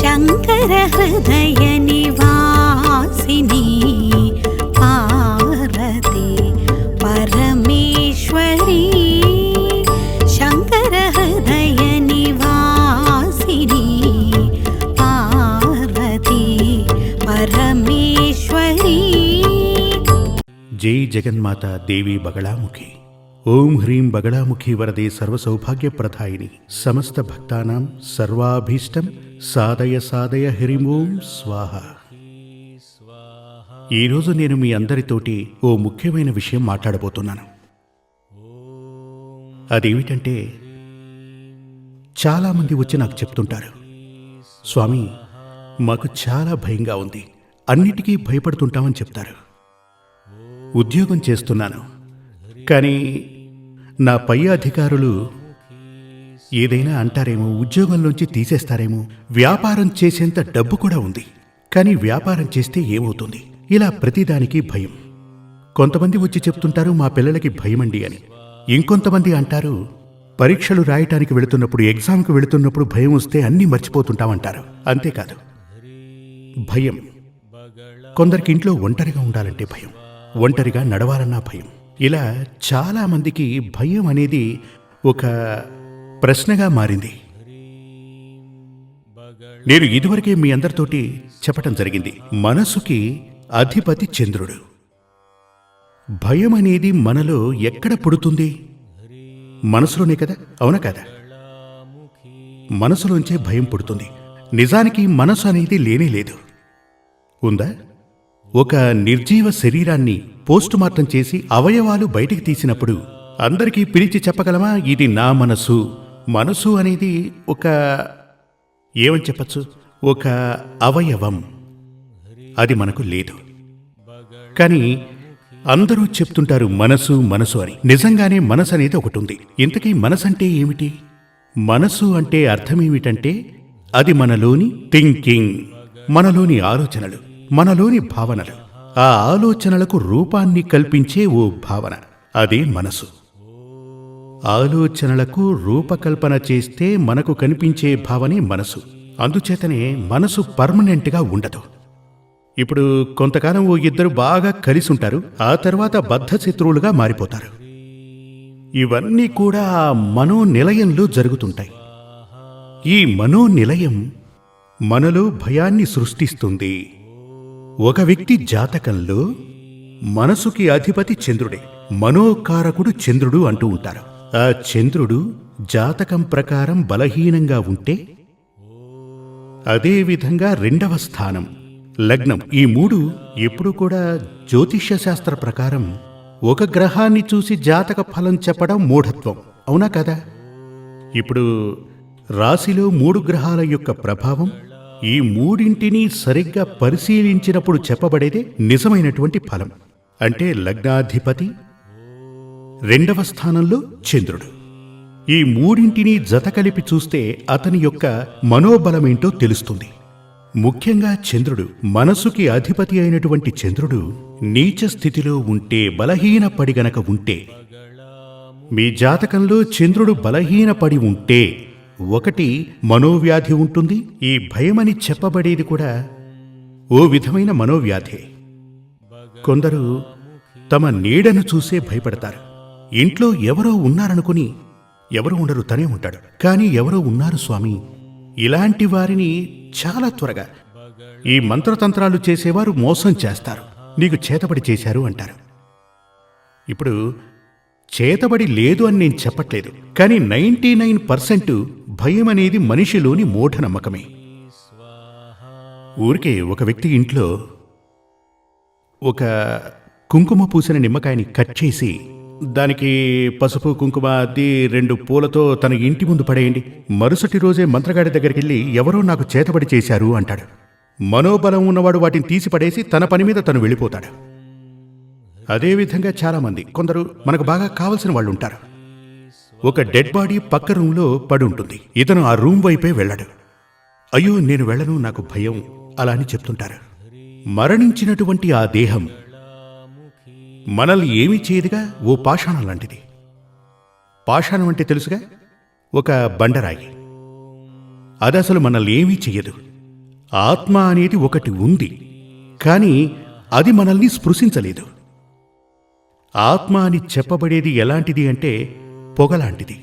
शङ्कर हृदयनिवासिनी पार्वती परमेश्वरि। शङ्करयनिवासिनी पार्वती परमेश्वरि। जय जगन्माता देवी बगलामुखे। ఓం హ్రీం బగళాముఖి వరదే సర్వసౌభాగ్యప్రదాయిని. సమస్త భక్తానాం సర్వాభీష్టం. సాదయ సాదయ హ్రీం ఓం స్వాహ. ఈరోజు నేను మీ అందరితోటి ఓ ముఖ్యమైన విషయం మాట్లాడబోతున్నాను. అదేమిటంటే చాలామంది వచ్చి నాకు చెప్తుంటారు స్వామి మాకు చాలా భయంగా ఉంది. అన్నిటికీ భయపడుతుంటామని చెప్తారు. ఉద్యోగం చేస్తున్నాను. కానీ నా పై అధికారులు ఏదైనా అంటారేమో ఉద్యోగంలోంచి తీసేస్తారేమో వ్యాపారం చేసేంత డబ్బు కూడా ఉంది. కానీ వ్యాపారం చేస్తే ఏమవుతుంది? ఇలా ప్రతిదానికి భయం. కొంతమంది వచ్చి చెప్తుంటారు మా పిల్లలకి భయమండి అని. ఇంకొంతమంది అంటారు పరీక్షలు రాయటానికి వెళుతున్నప్పుడు ఎగ్జామ్కి వెళుతున్నప్పుడు భయం వస్తే అన్నీ మర్చిపోతుంటామంటారు. అంతేకాదు భయం. కొందరికి ఇంట్లో ఒంటరిగా ఉండాలంటే భయం. ఒంటరిగా నడవాలన్నా భయం. ఇలా చాలామందికి భయం అనేది ఒక ప్రశ్నగా మారింది. నేను ఇదివరకే మీ అందరితోటి చెప్పటం జరిగింది. మనసుకి అధిపతి చంద్రుడు. భయం అనేది మనలో ఎక్కడ పుడుతుంది? మనసులోనే కదా? అవునా కదా? మనసులోంచే భయం పుడుతుంది. నిజానికి మనసు అనేది లేనే లేదు. ఉందా? ఒక నిర్జీవ శరీరాన్ని పోస్టుమార్టం చేసి అవయవాలు బయటికి తీసినప్పుడు అందరికీ పిలిచి చెప్పగలమా? ఇది నా మనసు. మనసు అనేది ఒక ఏమని చెప్పచ్చు? ఒక అవయవం. అది మనకు లేదు. కానీ అందరూ చెప్తుంటారు మనసు మనసు అని. నిజంగానే మనసు అనేది ఒకటి ఉంది. ఇంతకీ మనసు అంటే ఏమిటి? మనసు అంటే అర్థం ఏమిటంటే అది మనలోని థింకింగ్ మనలోని ఆలోచనలు. మనలోని భావనలు. ఆ ఆలోచనలకు రూపాన్ని కల్పించే ఓ భావన. అదే మనసు. ఆలోచనలకు రూపకల్పన చేస్తే మనకు కనిపించే భావనే మనసు. అందుచేతనే మనసు పర్మనెంట్గా ఉండదు. ఇప్పుడు కొంతకాలం ఓ ఇద్దరు బాగా కలిసి ఉంటారు ఆ తర్వాత బద్ధ శత్రువులుగా మారిపోతారు. ఇవన్నీ కూడా ఆ మనో నిలయంలో జరుగుతుంటాయి. ఈ మనో నిలయం మనలో భయాన్ని సృష్టిస్తుంది. ఒక వ్యక్తి జాతకంలో మనసుకి అధిపతి చంద్రుడే మనోకారకుడు చంద్రుడు అంటూ ఉంటారు. ఆ చంద్రుడు జాతకం ప్రకారం బలహీనంగా ఉంటే అదేవిధంగా రెండవ స్థానం లగ్నం. ఈ మూడు ఎప్పుడు కూడా జ్యోతిష్య శాస్త్ర ప్రకారం ఒక గ్రహాన్ని చూసి జాతక ఫలం చెప్పడం మూఢత్వం. అవునా కదా? ఇప్పుడు రాశిలో మూడు గ్రహాల యొక్క ప్రభావం ఈ మూడింటిని సరిగ్గా పరిశీలించినప్పుడు చెప్పబడేదే నిజమైనటువంటి ఫలం. అంటే లగ్నాధిపతి రెండవ స్థానంలో చంద్రుడు. ఈ మూడింటిని జత కలిపి చూస్తే అతని యొక్క మనోబలమేంటో తెలుస్తుంది. ముఖ్యంగా చంద్రుడు మనసుకి అధిపతి అయినటువంటి చంద్రుడు నీచ స్థితిలో ఉంటే బలహీనపడి గనక ఉంటే మీ జాతకంలో చంద్రుడు బలహీనపడి ఉంటే ఒకటి మనోవ్యాధి ఉంటుంది. ఈ భయమని చెప్పబడేది కూడా ఓ విధమైన మనోవ్యాధే. కొందరు తమ నీడను చూసే భయపడతారు. ఇంట్లో ఎవరో ఉన్నారనుకుని ఎవరు ఉండరు తనే ఉంటాడు. కానీ ఎవరో ఉన్నారు స్వామి. ఇలాంటి వారిని చాలా త్వరగా ఈ మంత్రతంత్రాలు చేసేవారు మోసం చేస్తారు. నీకు చేతబడి చేశారు అంటారు. ఇప్పుడు చేతబడి లేదు అని నేను చెప్పట్లేదు. కానీ నైంటీ నైన్ పర్సెంట్ భయం అనేది మనిషిలోని మూఢనమ్మకమే. ఊరికే ఒక వ్యక్తి ఇంట్లో ఒక కుంకుమ పూసిన నిమ్మకాయని కట్ చేసి దానికి పసుపు కుంకుమ అద్ది రెండు పూలతో తన ఇంటి ముందు పడేయండి. మరుసటి రోజే మంత్రగాడి దగ్గరికి వెళ్ళి ఎవరో నాకు చేతబడి చేశారు అంటాడు. మనోబలం ఉన్నవాడు వాటిని తీసి పడేసి తన పని మీద తను వెళ్ళిపోతాడు. అదేవిధంగా చాలామంది కొందరు మనకు బాగా కావలసిన వాళ్ళు ఉంటారు ఒక డెడ్ బాడీ పక్క రూమ్లో పడి ఉంటుంది. ఇతను ఆ రూమ్ వైపే వెళ్ళాడు. అయ్యో నేను వెళ్ళను నాకు భయం అలా అని చెప్తుంటారు. మరణించినటువంటి ఆ దేహం మనల్ని ఏమీ చేయదుగా? ఓ పాషాణం లాంటిది. పాషాణం అంటే తెలుసుగా? ఒక బండరాయి. అది అసలు మనల్ని ఏమీ చెయ్యదు. ఆత్మ అనేది ఒకటి ఉంది కానీ అది మనల్ని స్పృశించలేదు. ఆత్మ అని చెప్పబడేది ఎలాంటిది అంటే పొగలాంటిది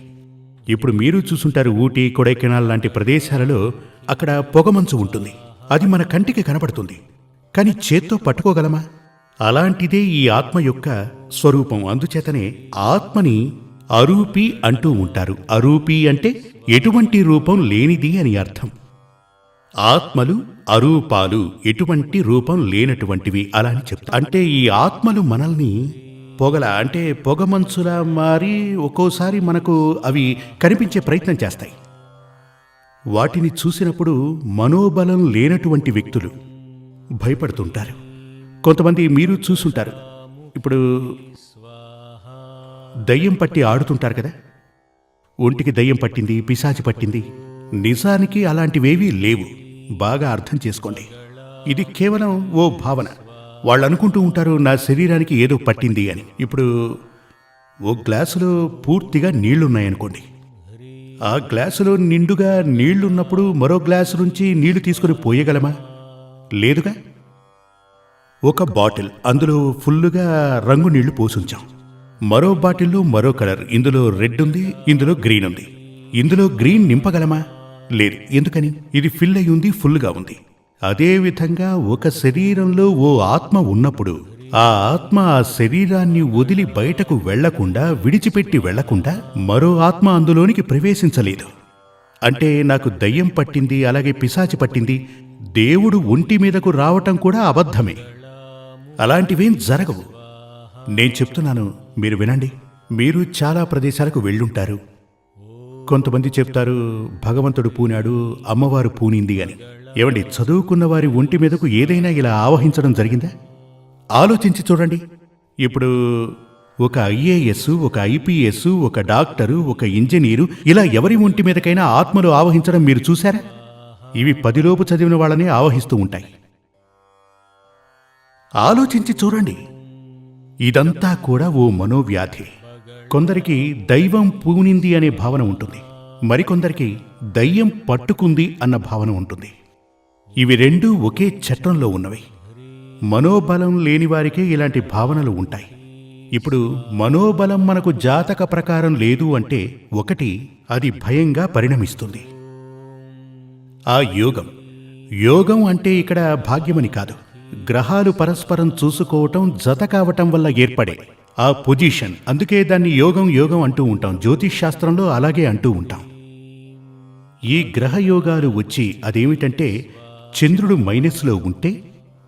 ఇప్పుడు మీరు చూసుంటారు ఊటీ కొడైకెనాల్ లాంటి ప్రదేశాలలో అక్కడ పొగమంచు ఉంటుంది. అది మన కంటికి కనబడుతుంది కానీ చేత్తో పట్టుకోగలమా? అలాంటిదే ఈ ఆత్మ యొక్క స్వరూపం. అందుచేతనే ఆత్మని అరూపి అంటూ ఉంటారు. అరూపి అంటే ఎటువంటి రూపం లేనిది అని అర్థం. ఆత్మలు అరూపాలు ఎటువంటి రూపం లేనటువంటివి అలా అని చెప్తా అంటే ఈ ఆత్మలు మనల్ని పొగల అంటే పొగమంచులా మారి ఒక్కోసారి మనకు అవి కనిపించే ప్రయత్నం చేస్తాయి. వాటిని చూసినప్పుడు మనోబలం లేనటువంటి వ్యక్తులు భయపడుతుంటారు. కొంతమంది మీరు చూసుంటారు. ఇప్పుడు దయ్యం పట్టి ఆడుతుంటారు కదా? ఒంటికి దయ్యం పట్టింది పిశాచి పట్టింది. నిజానికి అలాంటివేవీ లేవు. బాగా అర్థం చేసుకోండి. ఇది కేవలం ఓ భావన. వాళ్ళు అనుకుంటూ ఉంటారు నా శరీరానికి ఏదో పట్టింది అని. ఇప్పుడు ఓ గ్లాసులో పూర్తిగా నీళ్ళున్నాయనుకోండి. ఆ గ్లాసులో నిండుగా నీళ్ళున్నప్పుడు మరో గ్లాసు నుంచి నీళ్ళు తీసుకుని పోయగలమా? లేదుగా? ఒక బాటిల్ అందులో ఫుల్లుగా రంగు నీళ్ళు పోసుంచాం. మరో బాటిల్లో మరో కలర్ ఇందులో రెడ్ ఉంది ఇందులో గ్రీన్ ఉంది. ఇందులో గ్రీన్ నింపగలమా? లేదు ఎందుకని? ఇది ఫిల్ అయి ఉంది ఫుల్గా ఉంది. అదేవిధంగా ఒక శరీరంలో ఓ ఆత్మ ఉన్నప్పుడు ఆ ఆత్మ ఆ శరీరాన్ని వదిలి బయటకు వెళ్ళకుండా విడిచిపెట్టి వెళ్ళకుండా మరో ఆత్మ అందులోనికి ప్రవేశించలేదు. అంటే నాకు దయ్యం పట్టింది అలాగే పిశాచి పట్టింది దేవుడు ఒంటి మీదకు రావటం కూడా అబద్ధమే. అలాంటివేం జరగవు. నేను చెప్తున్నాను మీరు వినండి. మీరు చాలా ప్రదేశాలకు వెళ్ళుంటారు. కొంతమంది చెప్తారు భగవంతుడు పూనాడు అమ్మవారు పూనింది అని. ఏమండి చదువుకున్న వారి ఒంటి మీదకు ఏదైనా ఇలా ఆవహించడం జరిగిందా? ఆలోచించి చూడండి. ఇప్పుడు ఒక ఐఏఎస్ ఒక ఐపీఎస్ ఒక డాక్టరు ఒక ఇంజనీరు ఇలా ఎవరి ఒంటి మీదకైనా ఆత్మలు ఆవహించడం మీరు చూశారా? ఇవి పదిలోపు చదివిన వాళ్ళని ఆవహిస్తూ ఉంటాయి. ఆలోచించి చూడండి. ఇదంతా కూడా ఓ మనోవ్యాధి. కొందరికి దైవం పూనింది అనే భావన ఉంటుంది. మరికొందరికి దయ్యం పట్టుకుంది అన్న భావన ఉంటుంది. ఇవి రెండూ ఒకే చట్టంలో ఉన్నవి. మనోబలం లేని వారికే ఇలాంటి భావనలు ఉంటాయి. ఇప్పుడు మనోబలం మనకు జాతక ప్రకారం లేదు అంటే ఒకటి అది భయంగా పరిణమిస్తుంది. ఆ యోగం. యోగం అంటే ఇక్కడ భాగ్యమని కాదు. గ్రహాలు పరస్పరం చూసుకోవటం జత కావటం వల్ల ఏర్పడే ఆ పొజిషన్. అందుకే దాన్ని యోగం యోగం అంటూ ఉంటాం. జ్యోతిష్ శాస్త్రంలో అలాగే అంటూ ఉంటాం. ఈ గ్రహయోగాలు వచ్చి అదేమిటంటే చంద్రుడు మైనస్లో ఉంటే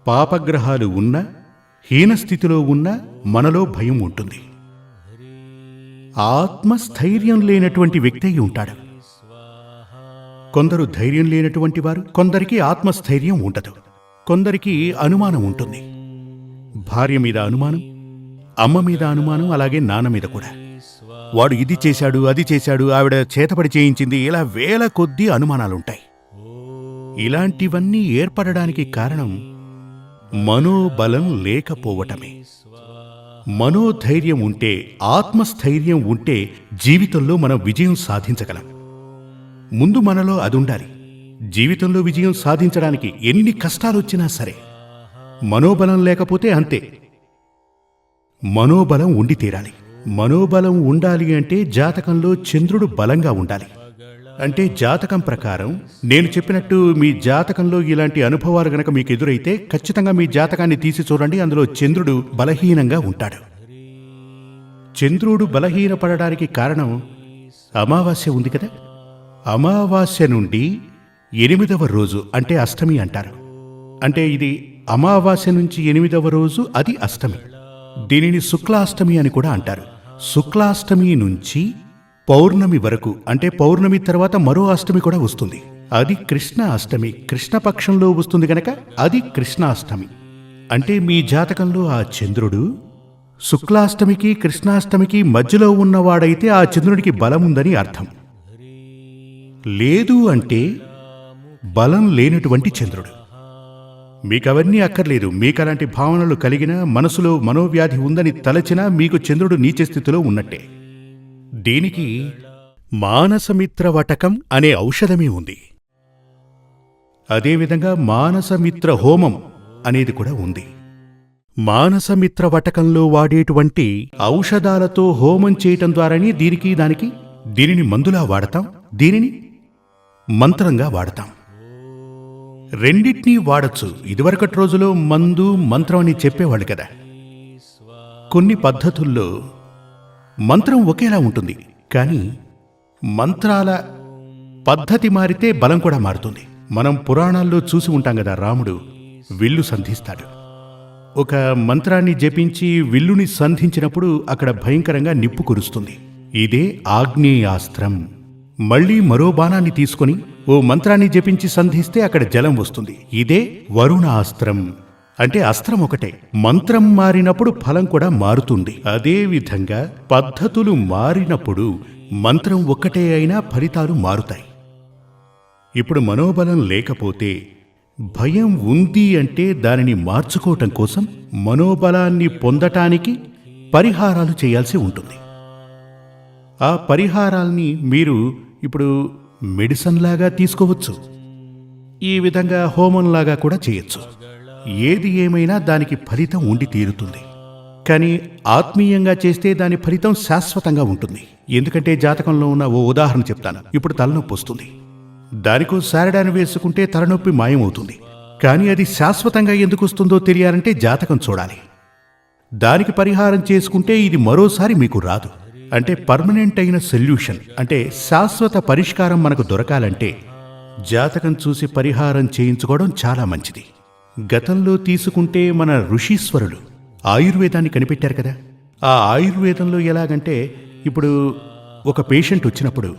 పాపగ్రహాలు ఉన్నా హీనస్థితిలో ఉన్నా మనలో భయం ఉంటుంది. ఆత్మస్థైర్యం లేనటువంటి వ్యక్తి అయి ఉంటాడు. కొందరు ధైర్యం లేనటువంటి వారు కొందరికి ఆత్మస్థైర్యం ఉండదు. కొందరికి అనుమానం ఉంటుంది. భార్య మీద అనుమానం అమ్మ మీద అనుమానం అలాగే నాన్న మీద కూడా. వాడు ఇది చేశాడు అది చేశాడు ఆవిడ చేతపడి చేయించింది ఇలా వేల కొద్దీ అనుమానాలుంటాయి. ఇలాంటివన్నీ ఏర్పడడానికి కారణం మనోబలం లేకపోవటమే. మనోధైర్యం ఉంటే ఆత్మస్థైర్యం ఉంటే జీవితంలో మనం విజయం సాధించగలం. ముందు మనలో అది ఉండాలి జీవితంలో విజయం సాధించడానికి ఎన్ని కష్టాలొచ్చినా సరే మనోబలం లేకపోతే అంతే. మనోబలం ఉండి తీరాలి. మనోబలం ఉండాలి అంటే జాతకంలో చంద్రుడు బలంగా ఉండాలి. అంటే జాతకం ప్రకారం నేను చెప్పినట్టు మీ జాతకంలో ఇలాంటి అనుభవాలు గనక మీకు ఎదురైతే ఖచ్చితంగా మీ జాతకాన్ని తీసి చూడండి. అందులో చంద్రుడు బలహీనంగా ఉంటాడు. చంద్రుడు బలహీనపడడానికి కారణం అమావాస్య ఉంది కదా? అమావాస్య నుండి ఎనిమిదవ రోజు అంటే అష్టమి అంటారు. అంటే ఇది అమావాస్య నుంచి ఎనిమిదవ రోజు అది అష్టమి. దీనిని శుక్లాష్టమి అని కూడా అంటారు. శుక్లాష్టమి నుంచి పౌర్ణమి వరకు అంటే పౌర్ణమి తర్వాత మరో అష్టమి కూడా వస్తుంది. అది కృష్ణ అష్టమి. కృష్ణపక్షంలో వస్తుంది గనక అది కృష్ణాష్టమి. అంటే మీ జాతకంలో ఆ చంద్రుడు శుక్లాష్టమికి కృష్ణాష్టమికి మధ్యలో ఉన్నవాడైతే ఆ చంద్రుడికి బలం ఉందని అర్థం. లేదు అంటే బలం లేనటువంటి చంద్రుడు. మీకవన్నీ అక్కర్లేదు. మీకు అలాంటి భావనలు కలిగినా మనసులో మనోవ్యాధి ఉందని తలచినా మీకు చంద్రుడు నీచ స్థితిలో ఉన్నట్టే. దీనికి మానసమిత్ర వటకం అనే ఔషధమే ఉంది. అదేవిధంగా మానసమిత్ర హోమం అనేది కూడా ఉంది. మానసమిత్ర వటకంలో వాడేటువంటి ఔషధాలతో హోమం చేయటం ద్వారానే దీనికి దానికి దీనిని మందులా వాడతాం దీనిని మంత్రంగా వాడతాం. రెండిటినీ వాడచ్చు. ఇదివరకటి రోజులో మందు మంత్రం అని చెప్పేవాళ్ళు కదా. కొన్ని పద్ధతుల్లో మంత్రం ఒకేలా ఉంటుంది కానీ మంత్రాల పద్ధతి మారితే బలం కూడా మారుతుంది. మనం పురాణాల్లో చూసి ఉంటాం కదా రాముడు విల్లు సంధిస్తాడు. ఒక మంత్రాన్ని జపించి విల్లుని సంధించినప్పుడు అక్కడ భయంకరంగా నిప్పు కురుస్తుంది. ఇదే ఆగ్నేయాస్త్రం. మళ్ళీ మరో బాణాన్ని తీసుకొని ఓ మంత్రాన్ని జపించి సంధిస్తే అక్కడ జలం వస్తుంది. ఇదే వరుణాస్త్రం. అంటే అస్త్రం ఒకటే. మంత్రం మారినప్పుడు ఫలం కూడా మారుతుంది. అదేవిధంగా పద్ధతులు మారినప్పుడు మంత్రం ఒక్కటే అయినా ఫలితాలు మారుతాయి. ఇప్పుడు మనోబలం లేకపోతే భయం ఉంది అంటే దానిని మార్చుకోవటం కోసం మనోబలాన్ని పొందటానికి పరిహారాలు చేయాల్సి ఉంటుంది. ఆ పరిహారాల్ని మీరు ఇప్పుడు మెడిసిన్ లాగా తీసుకోవచ్చు. ఈ విధంగా హోమంలాగా కూడా చేయొచ్చు. ఏది ఏమైనా దానికి ఫలితం ఉండి తీరుతుంది. కానీ ఆత్మీయంగా చేస్తే దాని ఫలితం శాశ్వతంగా ఉంటుంది. ఎందుకంటే జాతకంలో ఉన్న ఓ ఉదాహరణ చెప్తాను. ఇప్పుడు తలనొప్పి వస్తుంది. దానికో సారడాన్ని వేసుకుంటే తలనొప్పి మాయమవుతుంది. కానీ అది శాశ్వతంగా ఎందుకు వస్తుందో తెలియాలంటే జాతకం చూడాలి. దానికి పరిహారం చేసుకుంటే ఇది మరోసారి మీకు రాదు. అంటే పర్మనెంట్ అయిన సొల్యూషన్ అంటే శాశ్వత పరిష్కారం మనకు దొరకాలంటే జాతకం చూసి పరిహారం చేయించుకోవడం చాలా మంచిది. గతంలో తీసుకుంటే మన ఋషీశ్వరులు ఆయుర్వేదాన్ని కనిపెట్టారు కదా. ఆ ఆయుర్వేదంలో ఎలాగంటే ఇప్పుడు ఒక పేషెంట్ వచ్చినప్పుడు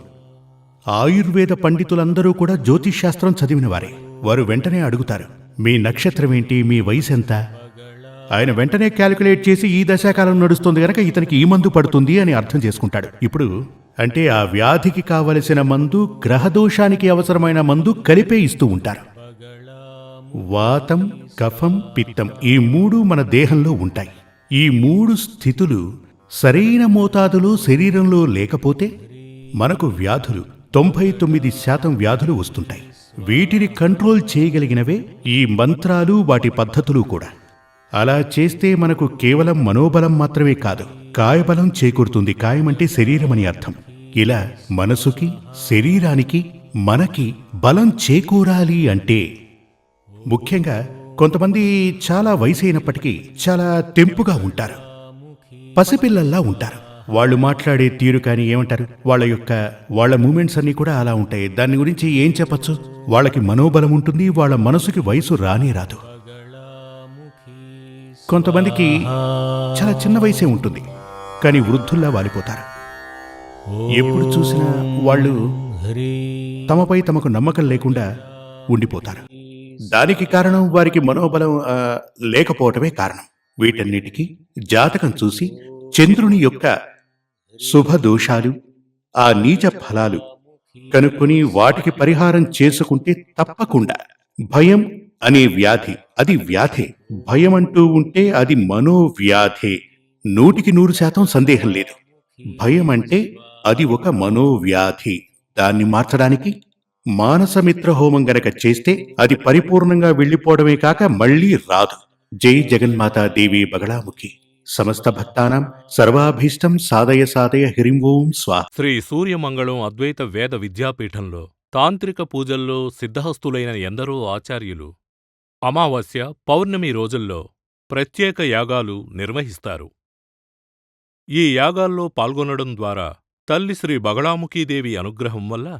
ఆయుర్వేద పండితులందరూ కూడా జ్యోతిష్శాస్త్రం చదివిన వారే. వారు వెంటనే అడుగుతారు మీ నక్షత్రం ఏంటి? మీ వయసు ఎంత? ఆయన వెంటనే క్యాలిక్యులేట్ చేసి ఈ దశాకాలం నడుస్తుంది గనక ఇతనికి ఈ మందు పడుతుంది అని అర్థం చేసుకుంటాడు. ఇప్పుడు అంటే ఆ వ్యాధికి కావలసిన మందు గ్రహదోషానికి అవసరమైన మందు కలిపే ఇస్తూ ఉంటారు. వాతం కఫం పిత్తం ఈ మూడు మన దేహంలో ఉంటాయి. ఈ మూడు స్థితులు సరైన మోతాదులో శరీరంలో లేకపోతే మనకు వ్యాధులు తొంభై తొమ్మిది శాతం వ్యాధులు వస్తుంటాయి. వీటిని కంట్రోల్ చేయగలిగినవే ఈ మంత్రాలు వాటి పద్ధతులు కూడా. అలా చేస్తే మనకు కేవలం మనోబలం మాత్రమే కాదు కాయబలం చేకూరుతుంది. కాయమంటే శరీరం అని అర్థం. ఇలా మనసుకి శరీరానికి మనకి బలం చేకూరాలి అంటే ముఖ్యంగా కొంతమంది చాలా వయసు అయినప్పటికీ చాలా తెంపుగా ఉంటారు. పసిపిల్లల్లా ఉంటారు. వాళ్ళు మాట్లాడే తీరు కానీ ఏమంటారు? వాళ్ళ యొక్క వాళ్ళ మూమెంట్స్ అన్నీ కూడా అలా ఉంటాయి. దాని గురించి ఏం చెప్పచ్చు? వాళ్ళకి మనోబలం ఉంటుంది వాళ్ళ మనసుకి వయసు రానే రాదు. కొంతమందికి చాలా చిన్న వయసే ఉంటుంది. కానీ వృద్ధుల్లా వాలిపోతారు. ఎప్పుడు చూసినా వాళ్ళు తమపై తమకు నమ్మకం లేకుండా ఉండిపోతారు. దానికి కారణం వారికి మనోబలం లేకపోవటమే కారణం. వీటన్నిటికీ జాతకం చూసి చంద్రుని యొక్క శుభ దోషాలు ఆ నీచ ఫలాలు కనుక్కొని వాటికి పరిహారం చేసుకుంటే తప్పకుండా భయం అనే వ్యాధి అది వ్యాధే. భయం అంటూ ఉంటే అది మనోవ్యాధే. నూటికి నూరు శాతం సందేహం లేదు. భయం అంటే అది ఒక మనోవ్యాధి. దాన్ని మార్చడానికి మానసమిత్ర హోమం గనక చేస్తే అది పరిపూర్ణంగా వెళ్ళిపోవడమే కాక మళ్ళీ రాదు. జై జగన్మాతా దేవి బగళాముఖి. సమస్త భక్తానాం సర్వాభీష్టం సాదయ సాదయ హ్రీం ఓం స్వా శ్రీ సూర్యమంగళం అద్వైత వేద విద్యాపీఠంలో తాంత్రిక పూజల్లో సిద్ధహస్తులైన ఎందరో ఆచార్యులు అమావాస్య పౌర్ణమి రోజుల్లో ప్రత్యేక యాగాలు నిర్వహిస్తారు. ఈ యాగాల్లో పాల్గొనడం ద్వారా తల్లి శ్రీ బగళాముఖీదేవి అనుగ్రహం వల్ల